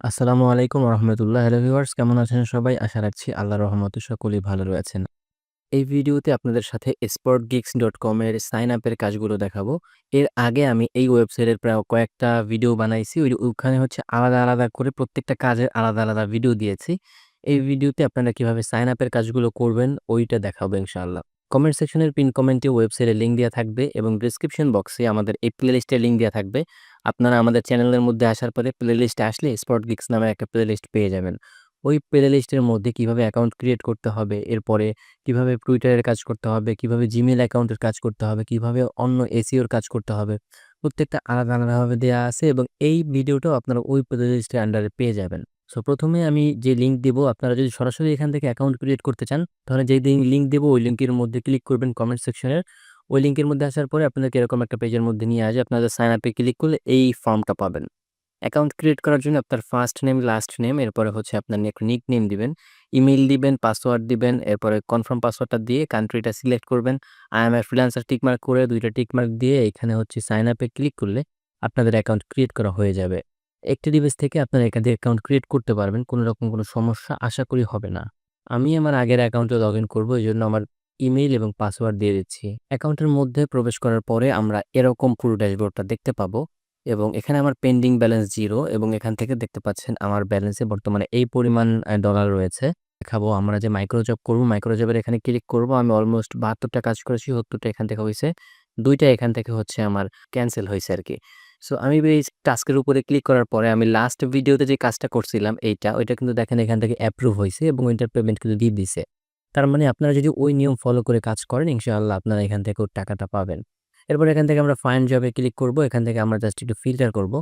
আসসালামু আলাইকুম রহমতুল্লাহ। Hello viewers, কেমন আছেন সবাই? আশা রাখছি আল্লাহর রহমতে সকলেই ভালো রয়েছেন। এই ভিডিওতে আপনাদের সাথে স্পোর্ট গিক্স ডট কমের সাইন আপের কাজগুলো দেখাবো। এর আগে আমি এই ওয়েবসাইটের প্রায় কয়েকটা ভিডিও বানাইছি। ওই ওখানে হচ্ছে আলাদা আলাদা করে প্রত্যেকটা কাজের আলাদা আলাদা ভিডিও দিয়েছি। এই ভিডিওতে আপনারা কীভাবে সাইন আপের কাজগুলো করবেন, ওইটা দেখাবো ইনশাআল্লাহ। কমেন্ট সেকশনের পিন কমেন্টে ওয়েবসাইটের লিঙ্ক দেওয়া থাকবে এবং ডিসক্রিপশন বক্সে আমাদের এই প্লেলিস্টের লিঙ্ক দেওয়া থাকবে। আপনারা আমাদের চ্যানেলের মধ্যে আসার পরে প্লেলিস্টে আসলে স্পট গিক্স নামে একটা প্লেলিস্ট পেয়ে যাবেন। ওই প্লেলিস্টের মধ্যে কীভাবে অ্যাকাউন্ট ক্রিয়েট করতে হবে, এরপরে কীভাবে টুইটারের কাজ করতে হবে, কীভাবে জিমেল অ্যাকাউন্টের কাজ করতে হবে, কীভাবে অন্য এসিওর কাজ করতে হবে, প্রত্যেকটা আলাদা আলাদাভাবে দেওয়া আছে এবং এই ভিডিওটাও আপনারা ওই প্লেলিস্টের আন্ডারে পেয়ে যাবেন। সো প্রথমে আমি যে লিঙ্ক দেব, আপনারা যদি সরাসরি এখান থেকে অ্যাকাউন্ট ক্রিয়েট করতে চান, তাহলে যেই লিঙ্ক দেবো, ওই লিঙ্কের মধ্যে ক্লিক করবেন কমেন্ট সেকশনের ওই লিঙ্কের মধ্যে আসার পরে আপনাদেরকে এরকম একটা পেজের মধ্যে নিয়ে আসে আপনাদের সাইন আপে ক্লিক করলে এই ফর্মটা পাবেন। অ্যাকাউন্ট ক্রিয়েট করার জন্য আপনার ফার্স্ট নেম লাস্ট নেম এরপরে হচ্ছে আপনার নিক নেম দিবেন। ইমেইল দিবেন পাসওয়ার্ড দিবেন, এরপরে কনফার্ম পাসওয়ার্ডটা দিয়ে কান্ট্রিটা সিলেক্ট করবেন। I am a freelancer tick mark করে দুইটা টিকমার্ক দিয়ে এখানে হচ্ছে সাইন আপে ক্লিক করলে আপনাদের অ্যাকাউন্ট ক্রিয়েট করা হয়ে যাবে। একটি ডিভাইস থেকে আপনারা থেকে অ্যাকাউন্ট ক্রিয়েট করতে পারবেন। কোনো রকম কোনো সমস্যা আশা করি হবে না। আমি আমার আগের অ্যাকাউন্টে লগ ইন করব, এই জন্য আমার ইমেইল এবং পাসওয়ার্ড দিয়ে দিচ্ছি। অ্যাকাউন্টের মধ্যে প্রবেশ করার পরে আমরা এরকম পুরো ড্যাশবোর্ডটা দেখতে পাবো এবং এখানে আমার পেন্ডিং ব্যালেন্স জিরো এবং এখান থেকে দেখতে পাচ্ছেন আমার ব্যালেন্সে বর্তমানে এই পরিমাণ ডলার রয়েছে। দেখাবো আমরা যে মাইক্রোজব করব মাইক্রোজবের এখানে ক্লিক করব। আমি অলমোস্ট বাহাত্তরটা কাজ করেছি, সত্তরটা এখান থেকে হয়েছে দুইটা এখান থেকে হচ্ছে আমার ক্যান্সেল হয়েছে আর কি সো আমি এই টাস্কের উপরে ক্লিক করার পরে আমি লাস্ট ভিডিওতে যে কাজটা করছিলাম এইটা, ওইটা কিন্তু দেখেন এখান থেকে অ্যাপ্রুভ হয়েছে এবং ওইটার পেমেন্ট কিন্তু দিয়ে দিছে। তার মানে আপনারা যদি ওই নিয়ম ফলো করে কাজ করেন, ইনশাআল্লাহ আপনারা এখান থেকে টাকাটা পাবেন। এরপর এখান থেকে আমরা ফাইন জবে ক্লিক করব, এখান থেকে আমরা জাস্ট একটু ফিল্টার করব।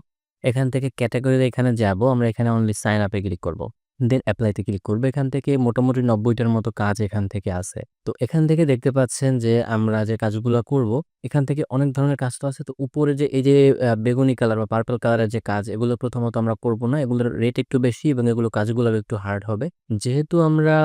এখান থেকে ক্যাটাগরিতে এখানে যাব, আমরা এখানে অনলি সাইন আপে ক্লিক করব। দেন অ্যাপ্লাইতে ক্লিক করবে এখান থেকে। মোটামুটি নব্বইটার মতো কাজ এখান থেকে আছে। তো এখান থেকে দেখতে পাচ্ছেন যে, আমরা যে কাজগুলো করব, এখান থেকে অনেক ধরনের কাজ তো আছে। তো উপরে যে, এই যে বেগুনি কালার বা পার্পল কালারের যে কাজ, এগুলো প্রথমত আমরা করব না। এগুলোর রেট একটু বেশি এবং এগুলো কাজগুলো একটু হার্ড হবে। যেহেতু আমরা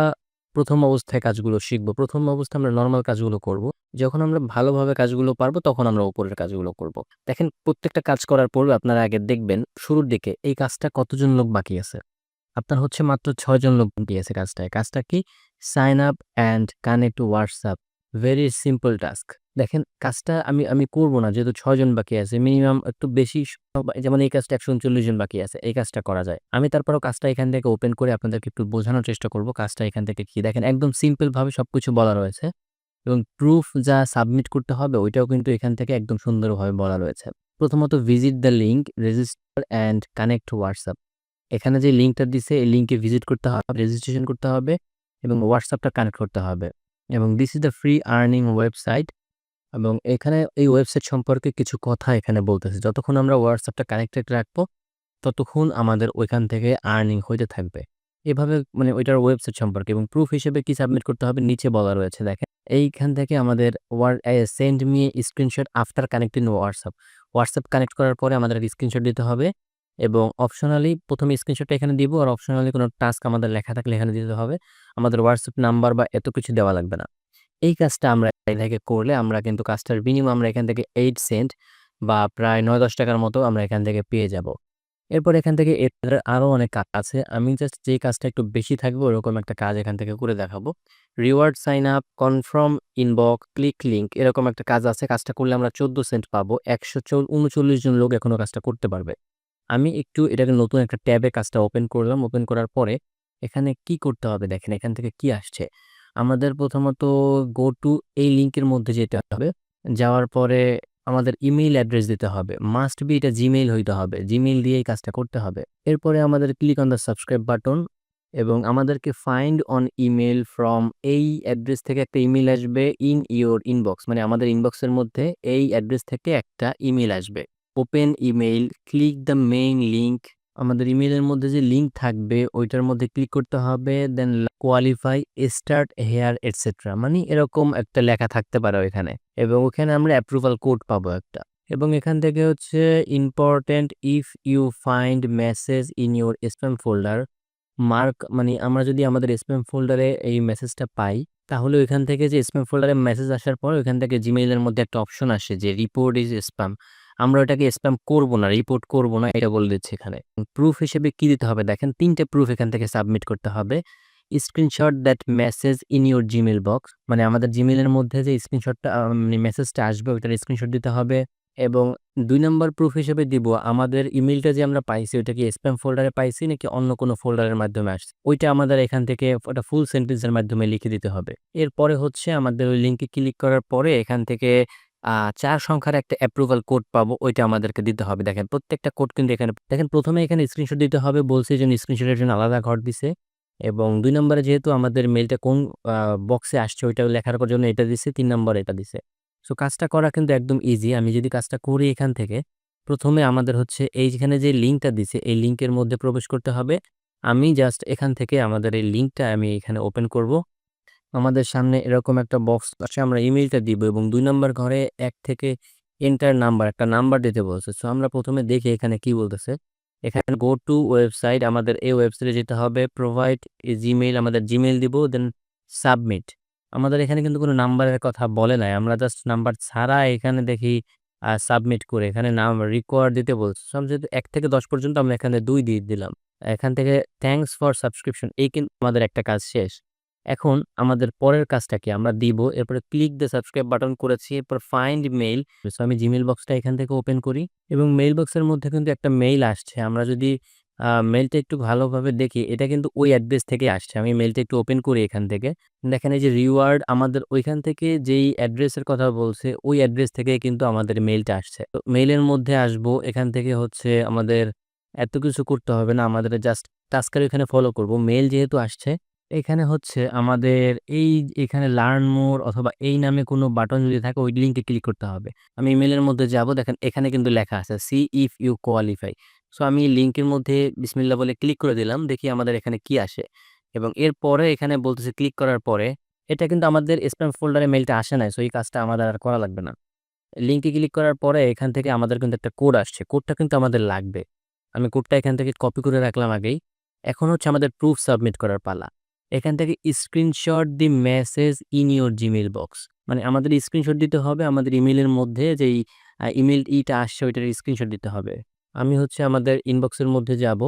প্রথম অবস্থায় কাজগুলো শিখব, প্রথম অবস্থায় আমরা নর্মাল কাজগুলো করব, যখন আমরা ভালোভাবে কাজগুলো পারব, তখন আমরা উপরের কাজগুলো করব। দেখেন, প্রত্যেকটা কাজ করার পর আপনারা আগে দেখবেন, শুরুর দিকে এই কাজটা কতজন লোক বাকি আছে? আপনার হচ্ছে মাত্র ছয়জন লোক আছে কাজটায়। কাজটা কি? Sign up and connect to WhatsApp very simple task দেখেন, কাজটা আমি আমি করব না, যেহেতু ছয়জন বাকি আছে। মিনিমাম একটু বেশি যেমন এই কাজটা একশো উনচল্লিশ জন বাকি আছে, এই কাজটা করা যায়। আমি তারপরও কাজটা এখান থেকে ওপেন করে আপনাদেরকে একটু বোঝানোর চেষ্টা করব, কাজটা এখান থেকে কি। দেখেন, একদম সিম্পলভাবে সব কিছু বলা রয়েছে এবং প্রুফ যা সাবমিট করতে হবে, ওইটাও কিন্তু এখান থেকে একদম সুন্দরভাবে বলা রয়েছে। প্রথমত visit the link register and connect WhatsApp এখানে যে লিঙ্কটা দিছে, এই লিঙ্কে ভিজিট করতে হবে রেজিস্ট্রেশন করতে হবে এবং হোয়াটসঅ্যাপটা কানেক্ট করতে হবে এবং this is the free earning website এবং এখানে এই ওয়েবসাইট সম্পর্কে কিছু কথা এখানে বলতেছে। যতক্ষণ আমরা হোয়াটসঅ্যাপটা কানেক্টেড রাখব, ততক্ষণ আমাদের ওইখান থেকে আর্নিং হইতে থাকবে। এভাবে মানে ওইটার ওয়েবসাইট সম্পর্কে এবং প্রুফ হিসেবে কি সাবমিট করতে হবে নিচে বলা রয়েছে, দেখেন। এইখান থেকে আমাদের word send me screenshot after connecting WhatsApp WhatsApp connect করার পরে আমাদের স্ক্রিনশট দিতে হবে। এবং অপশনালি প্রথমে স্ক্রিনশটটা এখানে দিব আর অপশনালি কোনো টাস্ক আমাদের লেখা থাকলে এখানে দিতে হবে। আমাদের হোয়াটসঅ্যাপ নাম্বার বা এত কিছু দেওয়া লাগবে না। এই কাজটা আমরা থেকে করলে আমরা কিন্তু কাজটার বিনিময় আমরা এখান থেকে এইট সেন্ট বা প্রায় নয় দশ টাকার মতো আমরা এখান থেকে পেয়ে যাব। এরপর এখান থেকে এর আরও অনেক কাজ আছে। আমি জাস্ট যে কাজটা একটু বেশি থাকবে ওরকম একটা কাজ এখান থেকে করে দেখাবো। Reward sign up confirm inbox click link এরকম একটা কাজ আছে। কাজটা করলে আমরা চোদ্দ সেন্ট পাবো। একশো উনচল্লিশ জন লোক এখনও কাজটা করতে পারবে। আমি একটু এটাকে নতুন একটা ট্যাবে কাজটা ওপেন করলাম। ওপেন করার পরে এখানে কি করতে হবে দেখেন, এখান থেকে কি আসছে? আমাদের প্রথমত গো টু এই লিঙ্কের মধ্যে যেতে হবে। যাওয়ার পরে আমাদের ইমেইল অ্যাড্রেস দিতে হবে। মাস্ট বি এটা জিমেইল হইতে হবে। জিমেইল দিয়ে এই কাজটা করতে হবে। এরপরে আমাদের click on the subscribe button এবং আমাদেরকে ফাইন্ড অন ইমেল ফ্রম এই অ্যাড্রেস থেকে একটা ইমেল আসবে ইন ইওর ইনবক্স মানে আমাদের ইনবক্সের মধ্যে এই অ্যাড্রেস থেকে একটা ইমেল আসবে। Open email click the main link আমাদের ইমেইলের মধ্যে যে লিঙ্ক থাকবে, ওইটার মধ্যে ক্লিক করতে হবে then qualify start here etcetera মানে এরকম একটা লেখা থাকতে পারে ওইখানে। এবং ওখানে আমরা অ্যাপ্রুভাল কোড পাবো একটা। এবং এখান থেকে হচ্ছে important if you find message in your spam folder mark মানে আমরা যদি আমাদের স্প্যাম ফোল্ডারে এই মেসেজটা পাই, তাহলে ওইখান থেকে যে স্প্যাম ফোল্ডারে মেসেজ আসার পর, ওইখান থেকে জিমেইলের মধ্যে একটা অপশন আসে যে রিপোর্ট ইজ স্প্যাম আমরা ওটাকে স্প্যাম করব না, রিপোর্ট করব না এটা বলে দিচ্ছে এখানে। প্রুফ হিসেবে কি দিতে হবে দেখেন তিনটে প্রুফ এখান থেকে সাবমিট করতে হবে। Screenshot that message in your Gmail box মানে আমাদের জিমেলের মধ্যে যে স্ক্রিনশটটা মানে মেসেজটা আসবে ওইটার স্ক্রিনশট দিতে হবে এবং দুই নম্বর প্রুফ হিসেবে দিব আমাদের ইমেলটা যে আমরা পাইছি ওইটা কি স্প্যাম ফোল্ডারে পাইছি নাকি অন্য কোনো ফোল্ডারের মাধ্যমে আসছে। ওইটা আমাদের এখান থেকে ওটা ফুল সেন্টেন্সের মাধ্যমে লিখে দিতে হবে। এরপরে হচ্ছে আমাদের ওই লিঙ্কে ক্লিক করার পরে এখান থেকে ৪ সংখ্যার একটা অ্যাপ্রুভাল কোড পাবো ওইটা আমাদেরকে দিতে হবে। দেখেন প্রত্যেকটা কোড কিন্তু এখানে দেখেন প্রথমে এখানে স্ক্রিনশট দিতে হবে বলছে যে স্ক্রিনশটের জন্য আলাদা ঘর দিছে এবং দুই নম্বরে যেহেতু আমাদের মেইলটা কোন বক্সে আসছে ওইটা লেখার জন্য এটা দিছে, তিন নম্বরে এটা দিছে। সো কাজটা করা কিন্তু একদম ইজি। আমি যদি কাজটা করি এখান থেকে প্রথমে আমাদের হচ্ছে এই যেখানে যে লিঙ্কটা দিছে এই লিঙ্কের মধ্যে প্রবেশ করতে হবে। আমি জাস্ট এখান থেকে আমাদের এই লিঙ্কটা আমি এখানে ওপেন করব। আমাদের সামনে এরকম একটা বক্স আসে, আমরা ইমেইলটা দিব এবং দুই নাম্বার ঘরে এক থেকে এন্টার নাম্বার একটা নাম্বার দিতে বলছে। সো আমরা প্রথমে দেখি এখানে কি বলতেছে। এখানে গো টু ওয়েবসাইট আমাদের এই ওয়েবসাইটে যেতে হবে। প্রোভাইড জিমেইল আমাদের জিমেইল দিব দেন সাবমিট। আমাদের এখানে কিন্তু কোনো নাম্বারের কথা বলে নাই। আমরা জাস্ট নাম্বার ছাড়া এখানে দেখি সাবমিট করে এখানে নাম রিকোয়ার্ড দিতে বলছে। সব যেহেতু এক থেকে ১০ পর্যন্ত আমরা এখানে দুই দিয়ে দিলাম। এখান থেকে থ্যাংকস ফর সাবস্ক্রিপশন এই কিন্তু আমাদের একটা কাজ শেষ। এখন আমাদের পরের কাজটাকে আমরা দিব, এরপরে ক্লিক দ্য সাবস্ক্রাইব বাটন করেছি। এরপর ফাইন্ড মেইল। সো আমি জিমেইল বক্সটা এখান থেকে ওপেন করি এবং মেইল বক্সের মধ্যে কিন্তু একটা মেইল আসছে। আমরা যদি, আ মেইলটা একটু ভালোভাবে দেখি, এটা কিন্তু ওই অ্যাড্রেস থেকে আসছে। আমি মেইলটা একটু ওপেন করি এখান থেকে। দেখেন এই যে রিওয়ার্ড আমাদের ওইখান থেকে যেই অ্যাড্রেসের কথা বলছে, ওই অ্যাড্রেস থেকে কিন্তু আমাদের মেইলটা আসছে। তো মেইলের মধ্যে আসব, এখান থেকে হচ্ছে আমাদের এত কিছু করতে হবে না। আমাদের জাস্ট টাস্কার এখানে ফলো করব। মেইল যেহেতু আসছে এখানে হচ্ছে আমাদের এই এখানে লার্ন মোর অথবা এই নামে কোনো বাটন যদি থাকে, ওই লিঙ্কে ক্লিক করতে হবে। আমি ইমেইলের মধ্যে যাব, দেখেন এখানে কিন্তু লেখা আছে see if you qualify. So আমি লিঙ্কের মধ্যে বিসমিল্লাহ বলে ক্লিক করে দিলাম। দেখি আমাদের এখানে কি আসে এবং এরপরে এখানে বলতেছে ক্লিক করার পরে, এটা কিন্তু আমাদের স্প্যাম ফোল্ডারে মেইলটা আসে নাই। সো এই কাজটা আমাদের আর করা লাগবে না। লিঙ্কে ক্লিক করার পরে এখান থেকে আমাদের কিন্তু একটা কোড আসছে। কোডটা কিন্তু আমাদের লাগবে। আমি কোডটা এখান থেকে কপি করে রাখলাম আগেই। এখন হচ্ছে আমাদের প্রুফ সাবমিট করার পালা। এখান থেকে screenshot the message in your Gmail box মানে আমাদের স্ক্রিনশট দিতে হবে, আমাদের ইমেলের মধ্যে যেই ইমেল ইটা আসছে, ওইটার স্ক্রিনশট দিতে হবে। আমি হচ্ছে আমাদের ইনবক্সের মধ্যে যাব।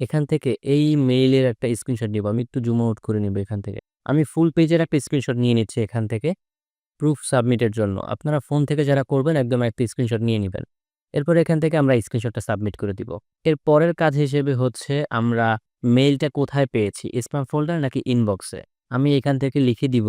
এখান থেকে এই মেইলের একটা স্ক্রিনশট নিব। আমি একটু জুম আউট করে নিব এখান থেকে। আমি ফুল পেজের একটা স্ক্রিনশট নিয়ে নিচ্ছি এখান থেকে প্রুফ সাবমিটের জন্য। আপনারা ফোন থেকে যারা করবেন, একদম একটা স্ক্রিনশট নিয়ে নেবেন এরপর এখান থেকে আমরা স্ক্রিনশটটা সাবমিট করে দিব। এর পরের কাজ হিসেবে হচ্ছে আমরা মেইলটা কোথায় পেয়েছি? স্প্যাম ফোল্ডার নাকি ইনবক্সে? আমি এখান থেকে লিখে দিব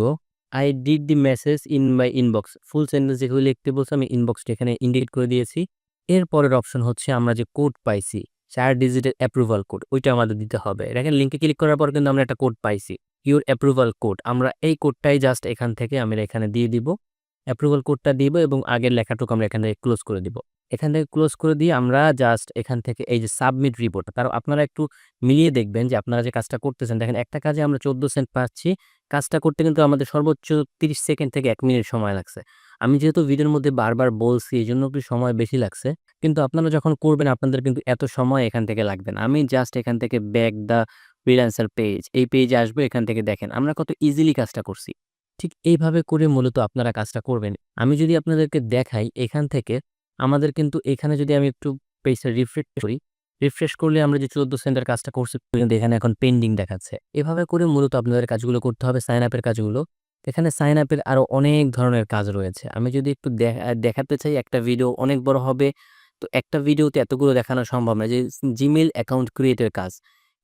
I did the message in my inbox. Full sentence যেগুলো লিখতে বলছে, আমি ইনবক্সটা এখানে ইন্ডিকেট করে দিয়েছি। এরপরের অপশন হচ্ছে আমরা যে কোড পাইছি ৪ ডিজিটের অ্যাপ্রুভাল কোড ওইটা আমাদের দিতে হবে। দেখেন লিঙ্কে ক্লিক করার পর কিন্তু আমরা একটা কোড পাইছি। ইউর অ্যাপ্রুভাল কোড আমরা এই কোডটাই জাস্ট এখান থেকে আমরা এখানে দিয়ে দিব। অ্যাপ্রুভাল কোডটা দিব এবং আগের লেখাটুকু আমরা এখানে ক্লোজ করে দিব। এখান থেকে ক্লোজ করে দিয়ে আমরা জাস্ট এখান থেকে এই যে সাবমিট রিপোর্ট তার আপনারা একটু মিলিয়ে দেখবেন যে আপনারা যে কাজটা করতেছেন দেখেন, একটা কাজে আমরা ১৪ সেন্ট পাচ্ছি। কাজটা করতে কিন্তু আমাদের সর্বোচ্চ ৩০ সেকেন্ড থেকে এক মিনিট সময় লাগছে। আমি যেহেতু ভিডিওর মধ্যে বারবার বলছি এই জন্য একটু সময় বেশি লাগছে। কিন্তু আপনারা যখন করবেন, আপনাদের কিন্তু এত সময় এখান থেকে লাগবে না। আমি জাস্ট এখান থেকে ব্যাক দ্য ফ্রিল্যান্সার পেজ এই পেজে আসব, এখান থেকে দেখেন আমরা কত ইজিলি কাজটা করছি। ঠিক এইভাবে করে মূলত আপনারা কাজটা করবেন। আমি যদি আপনাদেরকে দেখাই, এখান থেকে আমাদের কিন্তু এখানে যদি আমি একটু পেজটা রিফ্রেশ করি, রিফ্রেশ করলে আমরা যে ১৪ সেন্টার কাজটা করছি কিন্তু এখানে এখন পেন্ডিং দেখাচ্ছে। এভাবে করে মূলত আপনাদের কাজগুলো করতে হবে সাইন আপ এর কাজগুলো। এখানে সাইন আপ এর আরও অনেক ধরনের কাজ রয়েছে। আমি যদি একটু দেখাতে চাই একটা ভিডিও অনেক বড় হবে। তো একটা ভিডিওতে এতগুলো দেখানো সম্ভব না। যে জিমেইল অ্যাকাউন্ট ক্রিয়েট এর কাজ।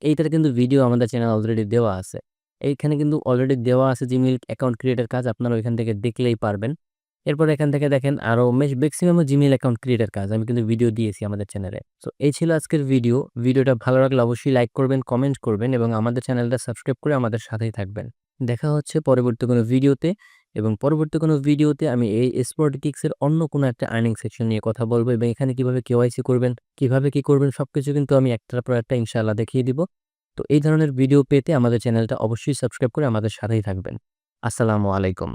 এইটার কিন্তু ভিডিও আমাদের চ্যানেল অলরেডি দেওয়া আছে। এইখানে কিন্তু অলরেডি দেওয়া আছে জিমেইল অ্যাকাউন্ট ক্রিয়েট এর কাজ আপনারা ওইখান থেকে দেখলেই পারবেন। এরপর এখান থেকে দেখেন আরও ম্যাক্সিমাম জিমেল অ্যাকাউন্ট ক্রিয়েটের কাজ আমি কিন্তু ভিডিও দিয়েছি আমাদের চ্যানেলে। সো এই ছিল আজকের ভিডিও। ভিডিওটা ভালো লাগলে অবশ্যই লাইক করবেন, কমেন্ট করবেন এবং আমাদের চ্যানেলটা সাবস্ক্রাইব করে আমাদের সাথেই থাকবেন। দেখা হচ্ছে পরবর্তী কোনো ভিডিওতে এবং পরবর্তী কোনো ভিডিওতে আমি এই এর অন্য কোনো একটা আর্নিং সেকশন নিয়ে কথা বলব এবং এখানে কীভাবে কেওয়াইসি করবেন, কীভাবে কি করবেন সব কিছু কিন্তু আমি একটার পর একটা ইনশাআল্লাহ দেখিয়ে দিব। তো এই ধরনের ভিডিও পেতে আমাদের চ্যানেলটা অবশ্যই সাবস্ক্রাইব করে আমাদের সাথেই থাকবেন। আসসালামু আলাইকুম।